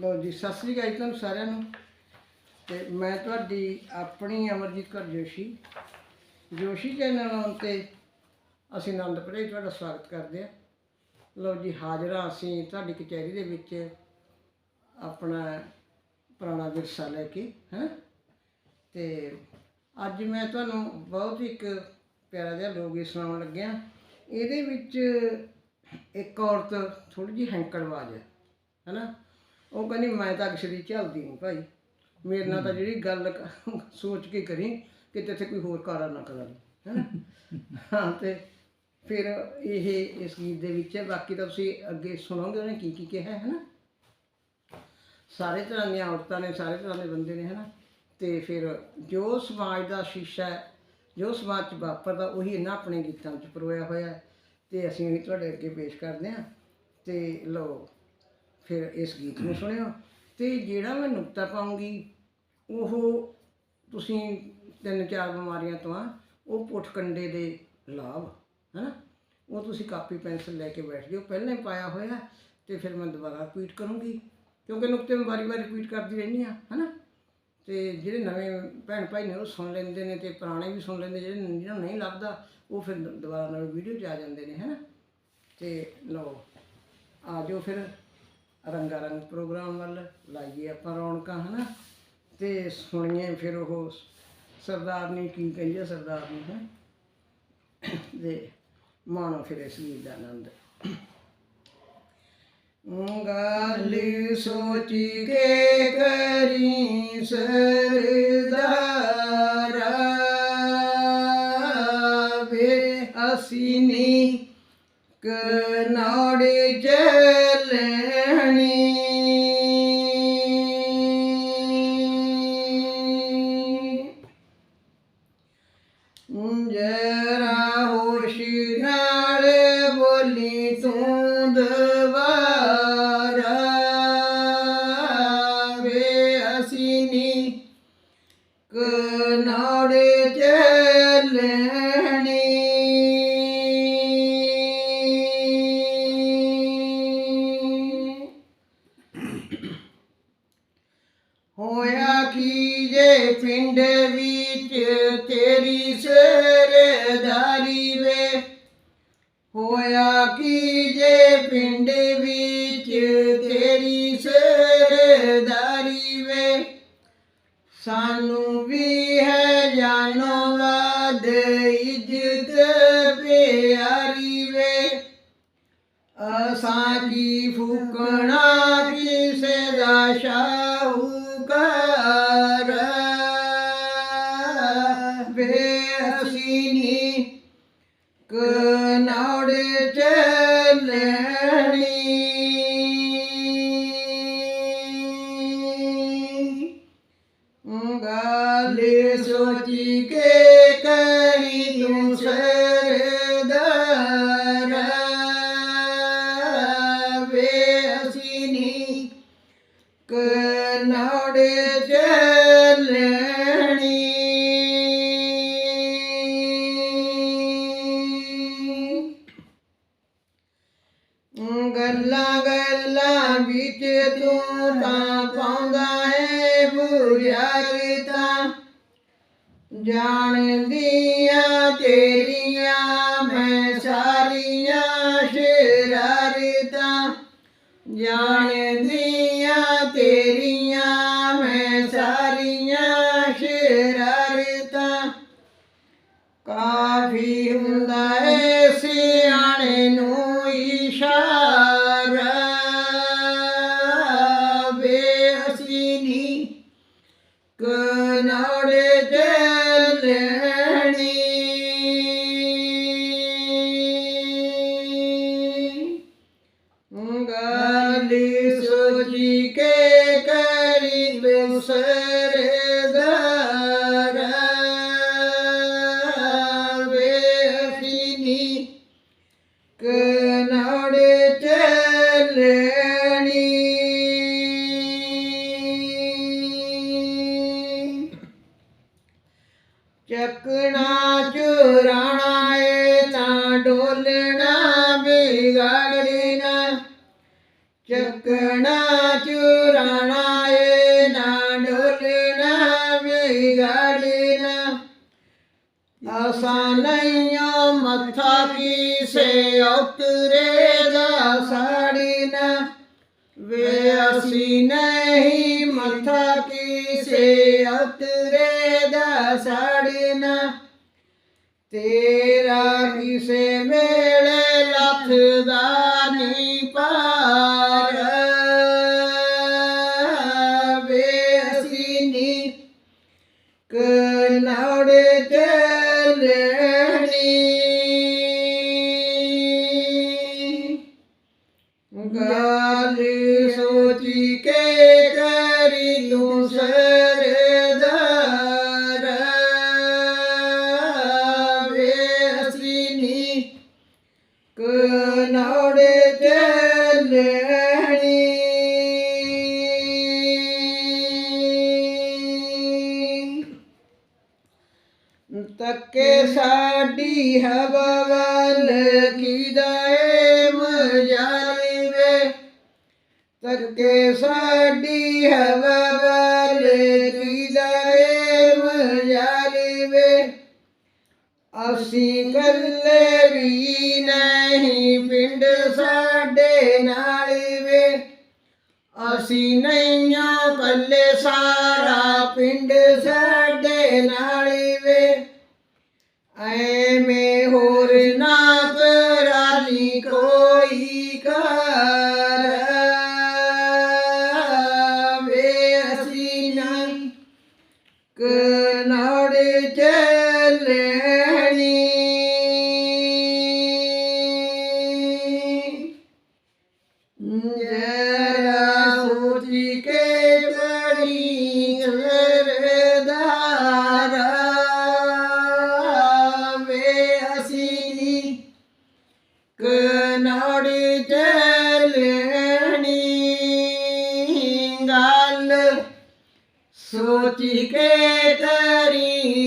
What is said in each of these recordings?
ਲੋ ਜੀ, ਸਤਿ ਸ੍ਰੀ ਅਕਾਲ ਜੀ ਤੁਹਾਨੂੰ ਸਾਰਿਆਂ ਨੂੰ। ਤੇ ਮੈਂ ਤੁਹਾਡੀ ਆਪਣੀ ਅਮਰਜੀਤ ਕੌਰ ਜੋਸ਼ੀ। ਜੋਸ਼ੀ ਚੈਨਲ ਆਉਣ ਤੇ ਅਸੀਂ ਆਨੰਦਪੁਰੇ ਤੁਹਾਡਾ ਸਵਾਗਤ ਕਰਦੇ ਆ ਲੋ ਜੀ, ਹਾਜ਼ਰਾਂ ਅਸੀਂ ਤੁਹਾਡੀ ਕਚਹਿਰੀ ਦੇ ਵਿੱਚ ਆਪਣਾ ਪੁਰਾਣਾ ਵਿਰਸਾ ਲੈ ਕੇ, ਹੈ। ਤੇ ਅੱਜ ਮੈਂ ਤੁਹਾਨੂੰ ਬਹੁਤ ਹੀ ਇੱਕ ਪਿਆਰਾ ਜਿਹਾ ਲੋਕ ਗੀਤ ਸੁਣਾਉਣ ਲੱਗਿਆ। ਇਹਦੇ ਵਿੱਚ ਇੱਕ ਔਰਤ ਥੋੜੀ ਜਿਹੀ ਹੈਂਕੜਵਾਜ ਹੈ, ਹੈਨਾ? ਉਹ ਕਹਿੰਦੀ ਮੈਂ ਤਾਂ ਅਕਸ਼ਰ ਦੀ ਝੱਲਦੀ ਨਹੀਂ ਭਾਈ। ਮੇਰੇ ਨਾਲ ਤਾਂ ਜਿਹੜੀ ਗੱਲ ਕ- ਸੋਚ ਕੇ ਕਰੀ ਕਿਤੇ ਇੱਥੇ ਕੋਈ ਹੋਰ ਕਾਰਾ ਨਾ ਕਰਾਂ ਹੈਨਾ ਹਾਂ ਤੇ ਫਿਰ ਇਹ ਇਸ ਗੀਤ ਦੇ ਵਿੱਚ ਹੈ ਬਾਕੀ ਤਾਂ ਤੁਸੀਂ ਅੱਗੇ ਸੁਣੋਗੇ ਉਹਨੇ ਕੀ ਕੀ ਕਿਹਾ ਹੈ ਹੈਨਾ? ਸਾਰੇ ਤਰ੍ਹਾਂ ਦੀਆਂ ਔਰਤਾਂ ਨੇ ਸਾਰੇ ਤਰ੍ਹਾਂ ਦੇ ਬੰਦੇ ਨੇ ਹਨਾ? ਤੇ ਫਿਰ ਜੋ ਸਮਾਜ ਦਾ ਸ਼ੀਸ਼ਾ ਹੈ ਜੋ ਸਮਾਜ 'ਚ ਵਾਪਰਦਾ ਉਹੀ ਇਹਨਾਂ ਆਪਣੇ ਗੀਤਾਂ 'ਚ ਪਰੋਇਆ ਹੋਇਆ ਹੈ। ਤੇ ਅਸੀਂ ਉਹੀ ਤੁਹਾਡੇ ਅੱਗੇ ਪੇਸ਼ ਕਰਦੇ ਹਾਂ। ਤੇ ਲਓ ਫਿਰ ਇਸ ਗੀਤ ਨੂੰ ਸੁਣਿਓ। ਤੇ ਜਿਹੜਾ ਮੈਂ ਨੁਕਤਾ ਪਾਉਂਗੀ ਉਹ ਤੁਸੀਂ ਤਿੰਨ ਚਾਰ ਬਿਮਾਰੀਆਂ ਤੋਂ ਆ ਉਹ ਪੁੱਠ ਕੰਡੇ ਦੇ ਲਾਭ ਹਨਾ? ਉਹ ਤੁਸੀਂ ਕਾਪੀ ਪੈਨਸਲ ਲੈ ਕੇ ਬੈਠ ਜਾਓ। ਪਹਿਲਾਂ ਹੀ ਪਾਇਆ ਹੋਇਆ ਤੇ ਫਿਰ ਮੈਂ ਦੁਬਾਰਾ ਰਿਪੀਟ ਕਰੂੰਗੀ। ਕਿਉਂਕਿ ਨੁਕਤੇ ਮੈਂ ਵਾਰੀ-ਵਾਰੀ ਰਿਪੀਟ ਕਰਦੀ ਰਹਿੰਦੀ ਆ ਹਨਾ? ਤੇ ਜਿਹੜੇ ਨਵੇਂ ਭੈਣ ਭਾਈ ਨੇ ਉਹ ਸੁਣ ਲੈਂਦੇ ਨੇ ਤੇ ਪੁਰਾਣੇ ਵੀ ਸੁਣ ਲੈਂਦੇ ਜਿਹੜੇ ਜਿਹਨਾਂ ਨੂੰ ਨਹੀਂ ਲੱਭਦਾ ਉਹ ਫਿਰ ਦੁਬਾਰਾ ਨਵੀਂ ਵੀਡੀਓ 'ਚ ਆ ਜਾਂਦੇ ਨੇ ਹਨਾ? ਤੇ ਲਓ ਆ ਜਾਓ ਫਿਰ। ਰੰਗਾ ਰੰਗ ਪ੍ਰੋਗਰਾਮ ਵੱਲ ਲਾਈਏ ਆਪਾਂ ਰੌਣਕਾਂ, ਹਨਾ? ਤੇ ਸੁਣੀਏ ਫਿਰ ਉਹ ਸਰਦਾਰਨੀ ਕੀ ਕਹਿੰਦੀ ਆ ਸਰਦਾਰਨੀ ਹੈ? ਤੇ ਮਾਣੋ ਫਿਰ ਇਸ ਗੀਤ ਦਾ ਆਨੰਦ ਗੱਲ ਸੋਚੀ ਕੇ ਕਰੀ ਸਰਦਾਰਾ राहुषि ਹੈ ਜਾਨੋ ਵਾਦ ਇੱਜ਼ਤ ਪਿਆਰੀ ਵੇ ਜਾਣਦੀਆਂ ਤੇਰੀਆਂ ਮੈਂ ਸਾਰੀਆਂ ਸ਼ਰਾਰਤਾਂ। ਕਾਫੀ ਹੁੰਦਾ ਏ ਸਿਆਣੇ ਨੂੰ ਇਸ਼ਾਰਾ। ਵੇ ਅਸੀਂ ਨੀ ਕਨਾੜ ਚੱਲਣੀ। ਚੱਕਣਾ ਚੁਰਾਣਾ ਏ ਤਾਂ ਡੋਲਣਾ ਵਿਗਾੜਨਾ। ਚੱਕਣਾ ਚੁਰਾਣਾ ਪੁਰਾਣਾ ਏ ਨਾ ਡੋਲਣਾ ਵਿਗੜਨਾ। ਆਸਾਂ ਨਈਓ ਮੱਥਾ ਕੀਸੇ ਉਤਰੇ ਦਾ ਸਾੜੀਨਾ ਵੇ ਅਸੀਂ ਨਹੀਂ ਮੱਥਾ ਕੀਸੇ ਉਤਰੇ ਦਾ ਸਾੜੀਨਾ ਤੇਰਾ ਕਿਸੇ ਗੱਲ ਸੋਚੀ ਕੇ ਕਰੀ ਤੂੰ ਸਰਦਾਰ। ਵੇ ਅਸੀਂ ਨੀ ਕਨਾੜੇ ਚੱਲਣੀ ਤੱਕੇ ਸਾਡੀ ਹਵਾ ਵੱਲ ਕੀਦਾ ਏ ਤੱਕੇ ਸਾਡੀ ਹਵਾ ਵੱਲ ਕੀਦਾ ਮਜਾਲੀ ਵੇ। ਅਸੀਂ ਕੱਲੇ ਵੀ ਨਹੀਂ, ਪਿੰਡ ਸਾਡੇ ਨਾਲ ਵੇ। ਅਸੀਂ ਨਈਆਂ ਕੱਲੇ ਸਾਰਾ ਪਿੰਡ ਸਾਡੇ ਨਾਲ ਵੇ। ਐਵੇਂ ਹੋਰ ਨਾ ਕਰਾਲੀ ਕੋਈ ਕਨਾੜੀ ਚੱਲਣੀ ਗੱਲ ਸੋਚੀ ਕੇ ਕਰੀ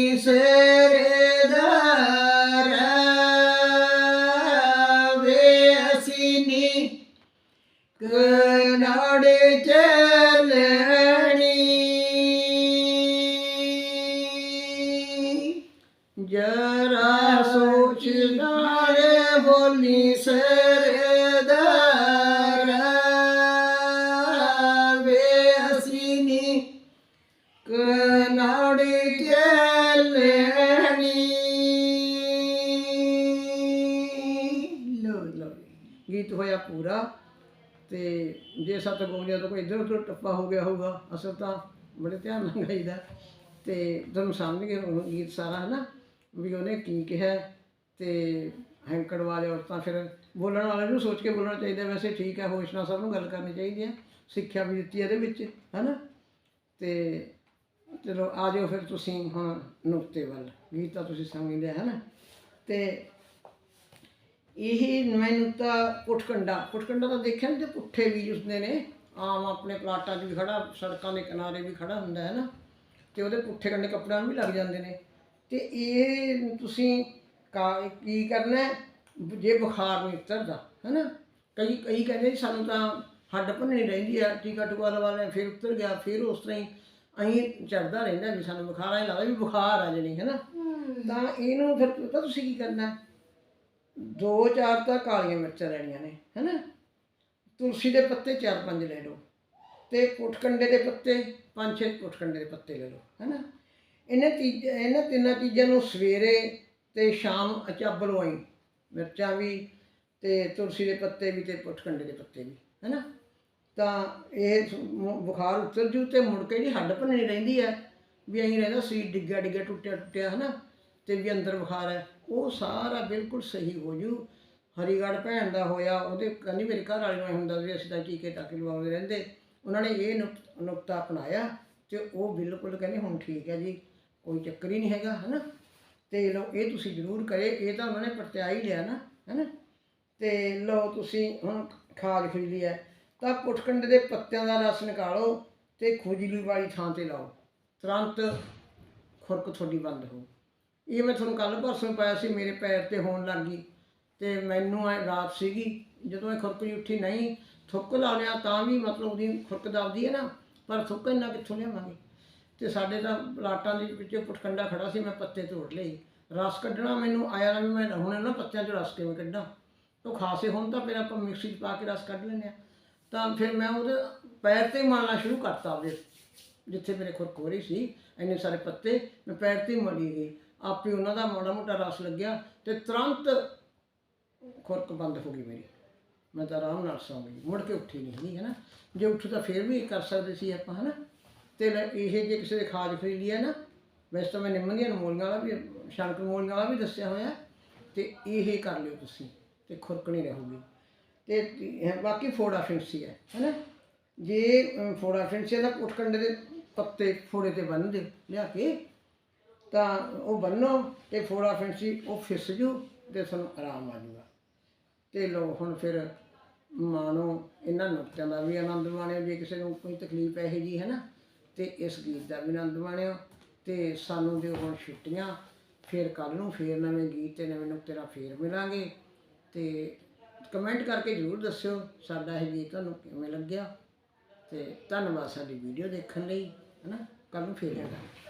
ਕਨਾੜੇ ਲੋ ਲੋ ਗੀਤ ਹੋਇਆ ਪੂਰਾ ਤੇ ਜੇ ਸਤ ਗੋਲੀਆਂ ਤੋਂ ਕੋਈ ਇੱਧਰ ਉੱਧਰ ਟੱਪਾ ਹੋ ਗਿਆ ਹੋਊਗਾ, ਅਸਲ ਤਾਂ ਬੜੇ ਧਿਆਨ ਨਾਲ ਗਾਈਦਾ। ਤੇ ਤੁਹਾਨੂੰ ਸਮਝ ਗਏ ਹੋਣ ਗੀਤ ਸਾਰਾ ਹੈ ਨਾ ਵੀ ਉਹਨੇ ਕੀ ਕਿਹਾ ਤੇ ਹੈਂਕੜ ਵਾਲੇ ਔਰਤਾਂ ਫਿਰ ਬੋਲਣ ਵਾਲੇ ਨੂੰ ਸੋਚ ਕੇ ਬੋਲਣਾ ਚਾਹੀਦਾ, ਵੈਸੇ ਠੀਕ ਹੈ, ਹੋਸ਼ ਨਾਲ ਸਭ ਨੂੰ ਗੱਲ ਕਰਨੀ ਚਾਹੀਦੀ ਹੈ, ਸਿੱਖਿਆ ਵੀ ਦਿੱਤੀ ਇਹਦੇ ਵਿੱਚ ਹੈ ਨਾ ਤੇ ਚਲੋ ਆ ਜਾਓ ਫਿਰ ਤੁਸੀਂ ਹੁਣ ਨੁਕਤੇ ਵੱਲ। ਗੀਤ ਤਾਂ ਤੁਸੀਂ ਸਮਝ ਲਿਆ ਹੈ ਨਾ ਤੇ ਇਹ ਮੈਨੂੰ ਤਾਂ ਪੁੱਠਕੰਡਾ ਪੁੱਠਕੰਡਾ ਤਾਂ ਦੇਖਿਆ ਨਹੀਂ ਤੇ ਪੁੱਠੇ ਵੀ ਉਸਦੇ ਨੇ। ਆਮ ਆਪਣੇ ਪਲਾਟਾਂ 'ਚ ਵੀ ਖੜਾ, ਸੜਕਾਂ ਦੇ ਕਿਨਾਰੇ ਵੀ ਖੜਾ ਹੁੰਦਾ ਹੈ ਨਾ ਤੇ ਉਹਦੇ ਪੁੱਠੇ ਕੰਡੇ ਕੱਪੜਿਆਂ ਨੂੰ ਵੀ ਲੱਗ ਜਾਂਦੇ ਨੇ। ਤੇ ਇਹ ਤੁਸੀਂ ਕਾ- ਕੀ ਕਰਨਾ ਜੇ ਬੁਖਾਰ ਨਹੀਂ ਉਤਰਦਾ ਹੈ ਨਾ ਕਈ ਕਈ ਕਹਿੰਦੇ ਜੀ ਸਾਨੂੰ ਤਾਂ ਹੱਡ ਭੰਨਣੀ ਰਹਿੰਦੀ ਆ, ਟੀਕਾ ਟੁਕਾ ਲਵਾ ਲਿਆ ਫਿਰ ਉਤਰ ਗਿਆ, ਫਿਰ ਉਸ ਤਰ੍ਹਾਂ ਹੀ ਅਹੀਂ ਚੜਦਾ ਰਹਿੰਦਾ ਵੀ ਸਾਨੂੰ ਬੁਖਾਰ ਆਈ ਲੱਗਦਾ ਵੀ ਬੁਖਾਰ ਆ ਜਣੀ ਹੈ। ਨਾ ਤਾਂ ਇਹਨੂੰ ਫਿਰ ਪਤਾ ਤੁਸੀਂ ਕੀ ਕਰਨਾ? ਹੈ? ਦੋ ਚਾਰ ਤਾਂ ਕਾਲੀਆਂ ਮਿਰਚਾਂ ਲੈਣੀਆਂ ਨੇ ਹੈਨਾ? ਤੁਲਸੀ ਦੇ ਪੱਤੇ ਚਾਰ ਪੰਜ ਲੈ ਲਓ ਤੇ ਪੁੱਠਕੰਡੇ ਦੇ ਪੱਤੇ ਪੰਜ ਛੇ ਪੁੱਠਕੰਡੇ ਦੇ ਪੱਤੇ ਲੈ ਲਓ ਹੈਨਾ? ਇਹਨਾਂ ਚੀਜ਼ ਇਹਨਾਂ ਤਿੰਨਾਂ ਚੀਜ਼ਾਂ ਨੂੰ ਸਵੇਰੇ ਤੇ ਸ਼ਾਮ ਅਚੱਬ ਲਵਾਈ ਮਿਰਚਾਂ ਵੀ ਤੇ ਤੁਲਸੀ ਦੇ ਪੱਤੇ ਵੀ ਤੇ ਪੁੱਠਕੰਡੇ ਦੇ ਪੱਤੇ ਵੀ ਹੈਨਾ? ਤਾਂ ਇਹ ਬੁਖਾਰ ਉਤਰ ਜੂ ਤੇ ਮੁੜ ਕੇ ਜੀ ਹੱਡ ਭੰਨਣੀ ਰਹਿੰਦੀ ਹੈ ਵੀ ਐਂ ਰਹਿੰਦਾ ਸਰੀਰ ਡਿੱਗਾ ਡਿੱਗਾ ਟੁੱਟਿਆ ਟੁੱਟਿਆ ਹਨਾ, ਤੇ ਵੀ ਅੰਦਰ ਬੁਖਾਰ ਹੈ ਉਹ ਸਾਰਾ ਬਿਲਕੁਲ ਸਹੀ ਹੋ ਜੂ। ਹਰੀਗੜ੍ਹ ਭੈਣ ਦਾ ਹੋਇਆ, ਉਹਦੇ ਕਹਿੰਦੀ ਮੇਰੇ ਘਰ ਵਾਲੇ ਨੂੰ ਹੁੰਦਾ ਵੀ ਅਸੀਂ ਤਾਂ ਟੀਕੇ ਟਾਕੇ ਲਵਾਉਂਦੇ ਰਹਿੰਦੇ। ਉਹਨਾਂ ਨੇ ਇਹ ਨੁਕ- ਨੁਕਤਾ ਅਪਣਾਇਆ ਤੇ ਉਹ ਬਿਲਕੁਲ ਕਹਿੰਦੇ ਹੁਣ ਠੀਕ ਹੈ ਜੀ, ਕੋਈ ਚੱਕਰ ਹੀ ਨਹੀਂ ਹੈਗਾ, ਹਨਾ। ਤੇ ਲਓ, ਇਹ ਤੁਸੀਂ ਜ਼ਰੂਰ ਕਰੇ, ਇਹ ਤਾਂ ਉਹਨਾਂ ਨੇ ਪਰਤਿਆ ਹੀ ਲਿਆ ਨਾ, ਹੈਨਾ। ਤੇ ਲਓ, ਤੁਸੀਂ ਹੁਣ ਖਾਦ ਖੁਜਲੀ ਹੈ ਤਾਂ ਪੁੱਠਕੰਡੇ ਦੇ ਪੱਤਿਆਂ ਦਾ ਰਸ ਨਿਕਾਲੋ ਤੇ ਖੋਜਲੀ ਵਾਲੀ ਥਾਂ ਤੇ ਲਾਓ। ਤੁਰੰਤ ਖੁਰਕ ਤੁਹਾਡੀ ਬੰਦ ਹੋ ਇਹ ਮੈਂ ਤੁਹਾਨੂੰ ਕੱਲ ਪਰਸੋਂ ਪਾਇਆ ਸੀ, ਮੇਰੇ ਪੈਰ ਤੇ ਹੋਣ ਲੱਗ ਗਈ ਤੇ ਮੈਨੂੰ ਐ ਰਾਤ ਸੀਗੀ, ਜਦੋਂ ਇਹ ਖੁਰਕ ਜੀ ਉੱਠੀ ਨਹੀਂ, ਥੁੱਕ ਲਾ ਲਿਆ ਤਾਂ ਵੀ ਮਤਲਬ ਉਹਦੀ ਖੁਰਕ ਦਬਦੀ ਹੈ ਨਾ, ਪਰ ਥੁੱਕ ਇੰਨਾ ਕਿੱਥੋਂ ਲਿਆਵਾਂਗੇ? ਤੇ ਸਾਡੇ ਤਾਂ ਪਲਾਟਾਂ ਦੇ ਵਿੱਚ ਪੁਟਕੰਡਾ ਖੜਾ ਸੀ, ਮੈਂ ਪੱਤੇ ਤੋੜ ਲਏ। ਰਸ ਕੱਢਣਾ ਮੈਨੂੰ ਆਇਆ ਨਾ ਵੀ ਮੈਂ ਹੁਣ ਨਾ ਪੱਤਿਆਂ 'ਚੋਂ ਰਸ ਕਿਵੇਂ ਕੱਢਾਂ? ਉਹ ਖਾਸੇ ਹੁਣ ਤਾਂ ਫਿਰ ਆਪਾਂ ਮਿਕਸੀ 'ਚ ਪਾ ਕੇ ਰਸ ਕੱਢ ਲੈਂਦੇ ਆ ਤਾਂ ਫਿਰ ਮੈਂ ਉਹਦੇ ਪੈਰ ਤੇ ਹੀ ਮਲਣਾ ਸ਼ੁਰੂ ਕਰਤਾ ਉਹਦੇ, ਜਿੱਥੇ ਮੇਰੇ ਖੁਰਕ ਹੋ ਰਹੀ ਸੀ, ਇੰਨੇ ਸਾਰੇ ਪੱਤੇ, ਮੈਂ ਪੈਰ ਤੇ ਹੀ ਮਲੀ ਗਈ। ਆਪੇ ਉਹਨਾਂ ਦਾ ਮਾੜਾ ਮੋਟਾ ਰਸ ਲੱਗਿਆ ਤੇ ਤੁਰੰਤ ਖੁਰਕ ਬੰਦ ਹੋ ਗਈ ਮੇਰੀ। ਮੈਂ ਤਾਂ ਆਰਾਮ ਨਾਲ ਸੌਂ ਗਈ। ਮੁੜ ਕੇ ਉੱਠੀ ਨਹੀਂ ਸੀ ਹੈ ਨਾ ਜੇ ਉੱਠੂ ਤਾਂ ਫਿਰ ਵੀ ਕਰ ਸਕਦੇ ਸੀ ਆਪਾਂ ਹੈ ਨਾ ਤੇ ਲੈ, ਇਹ ਜੇ ਕਿਸੇ ਦੇ ਖਾਜ ਖਰੀਦੀ ਹੈ ਨਾ, ਵੈਸੇ ਤਾਂ ਮੈਂ ਨਿੰਮਦੀਆਂ ਮੂਲੀਆਂ ਵਾਲਾ ਵੀ ਸ਼ੰਕਰ ਮੂਲੀਆਂ ਵਾਲਾ ਵੀ ਦੱਸਿਆ ਹੋਇਆ, ਤੇ ਇਹ ਕਰ ਲਿਓ ਤੁਸੀਂ, ਤੇ ਖੁਰਕ ਨਹੀਂ ਰਹੂਗੀ। ਤੇ ਬਾਕੀ ਫੋੜਾ ਫਿੰਸੀ ਹੈ, ਹੈਨਾ? ਜੇ ਫੋੜਾ ਫਿੰਸੀ ਦਾ ਉਟਕੰਡੇ ਦੇ ਪੱਤੇ ਫੋੜੇ ਤੇ ਬੰਨ ਦਿਓ, ਲਿਆ ਕੇ। ਤਾਂ ਉਹ ਬੰਨੋ ਤੇ ਫੋੜਾ ਫਿੰਸੀ ਉਹ ਫਿਸ ਜੂ ਤੇ ਤੁਹਾਨੂੰ ਆਰਾਮ ਆ ਜੂਗਾ। ਤੇ ਲੋ ਹੁਣ ਫਿਰ ਮਾਣੋ, ਇਹਨਾਂ ਨੁਕਤਿਆਂ ਦਾ ਵੀ ਆਨੰਦ ਮਾਣਿਓ, ਜੇ ਕਿਸੇ ਨੂੰ ਕੋਈ ਤਕਲੀਫ ਇਹੋ ਜੀ ਹੈ ਨਾ ਤੇ ਇਸ ਗੀਤ ਦਾ ਵੀ ਆਨੰਦ ਮਾਣਿਓ। ਤੇ ਸਾਨੂੰ ਦਿਓ ਹੁਣ ਛੁੱਟੀਆਂ, ਫਿਰ ਕੱਲ ਨੂੰ ਫਿਰ ਨਵੇਂ ਗੀਤ ਤੇ ਨਵੇਂ ਨੁਕਤੇ ਨਾਲ ਫੇਰ ਮਿਲਾਂਗੇ। ਤੇ ਕਮੈਂਟ ਕਰਕੇ ਜ਼ਰੂਰ ਦੱਸਿਓ ਸਾਡਾ ਇਹ ਗੀਤ ਤੁਹਾਨੂੰ ਕਿਵੇਂ ਲੱਗਿਆ ਤੇ ਧੰਨਵਾਦ ਸਾਡੀ ਵੀਡੀਓ ਦੇਖਣ ਲਈ ਹੈ ਨਾ ਕੱਲ ਨੂੰ ਫੇਰ ਮਿਲਾਂਗੇ।